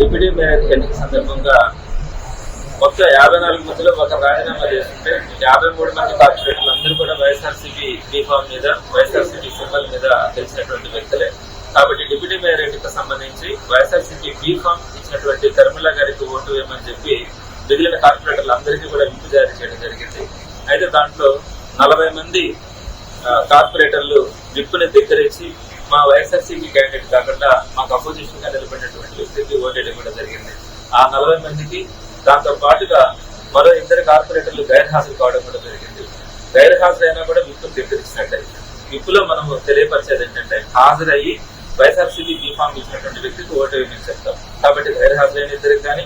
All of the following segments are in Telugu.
డిప్యూటీ మేయర్ ఎన్నిక సందర్భంగా మొత్తం యాభై నాలుగు మందిలో ఒక రాజీనామా చేస్తుంటే యాభై మూడు మంది కార్పొరేటర్లు అందరూ కూడా వైఎస్ఆర్సీపీ బీఫామ్ మీద వైఎస్ఆర్సీపీ సింబల్ మీద తెలిసినటువంటి వ్యక్తులే. కాబట్టి డిప్యూటీ మేయర్ ఎన్నిక సంబంధించి వైఎస్ఆర్సీపీ బీఫామ్ ఇచ్చినటువంటి కర్మిల గారికి ఓటు వేయమని చెప్పి మిగిలిన కార్పొరేటర్లు అందరికీ కూడా విప్పు జారీ చేయడం జరిగింది. అయితే దాంట్లో నలభై మంది కార్పొరేటర్లు విప్పుని ధిక్కరించి మా వైఎస్ఆర్సీపీ క్యాండిడేట్ కాకుండా మాకు అపోజిషన్గా నిలబడినటువంటి వ్యక్తికి ఓటేయడం కూడా జరిగింది. ఆ నలభై మందికి దాంతో పాటుగా మరో ఇద్దరు కార్పొరేటర్లు గైర్హాజరు కావడం కూడా జరిగింది. గైర్హాజరైనా కూడా విప్పును ధిక్కరించినట్టే విప్పులో మనం తెలియపరిచేది ఏంటంటే హాజరయ్యి వైఎస్ఆర్సీపీ బీఫామ్ ఇచ్చినటువంటి వ్యక్తికి ఓటు వేయమని చెప్తాం. కాబట్టి గైర్హాజరైన ఇద్దరికి కానీ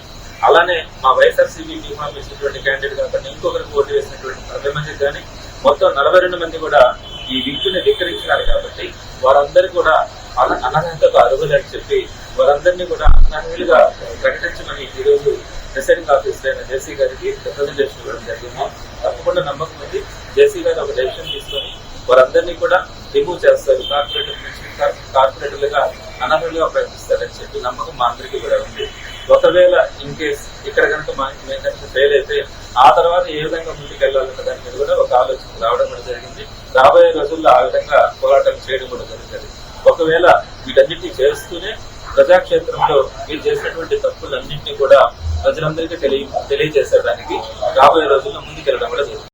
అలానే మా వైఎస్ఆర్సీపీ బీఫామ్ ఇచ్చినటువంటి క్యాండిడేట్ కాకుండా ఇంకొకరికి ఓటు వేసినటువంటి నలభై మందికి కానీ మొత్తం నలభై రెండు మంది కూడా ఈ విద్యను ధిక్కరించినారు కాబట్టి వారందరూ కూడా అన- అనర్హతకు అర్హులని చెప్పి వారందరినీ కూడా అనర్హులుగా ప్రకటించమని ఈరోజు ప్రెసిడెంట్ ఆఫీసర్ అయిన జేసీ గారికి రిప్రజెంటేషన్ ఇవ్వడం జరిగింది. తప్పకుండా నమ్మకం ఉంది. జేసీ గారు ఒక డెసిషన్ తీసుకొని వారందరినీ కూడా రిమూవ్ చేస్తారు. కార్పొరేటర్ నుంచి కార్పొరేటర్లుగా అనర్హులుగా ప్రయత్నిస్తారని చెప్పి నమ్మకం మా అందరికీ కూడా ఉంది. ఒకవేళ ఇన్ కేస్ ఇక్కడ కనుక మా మేము కనుక ఫెయిల్ అయితే ఆ తర్వాత ఏ విధంగా ముందుకు వెళ్ళాలన్న దాని మీద కూడా ఒక ఆలోచన రావడం కూడా జరిగింది. రాబోయే రోజుల్లో ఆ విధంగా పోరాటం చేయడం కూడా జరుగుతుంది. ఒకవేళ వీటన్నిటినీ చేస్తూనే ప్రజాక్షేత్రంలో మీరు చేసినటువంటి తప్పులన్నింటినీ కూడా ప్రజలందరికీ తెలియ తెలియజేసేదానికి రాబోయే రోజుల్లో ముందుకెళ్ళడం కూడా జరుగుతుంది.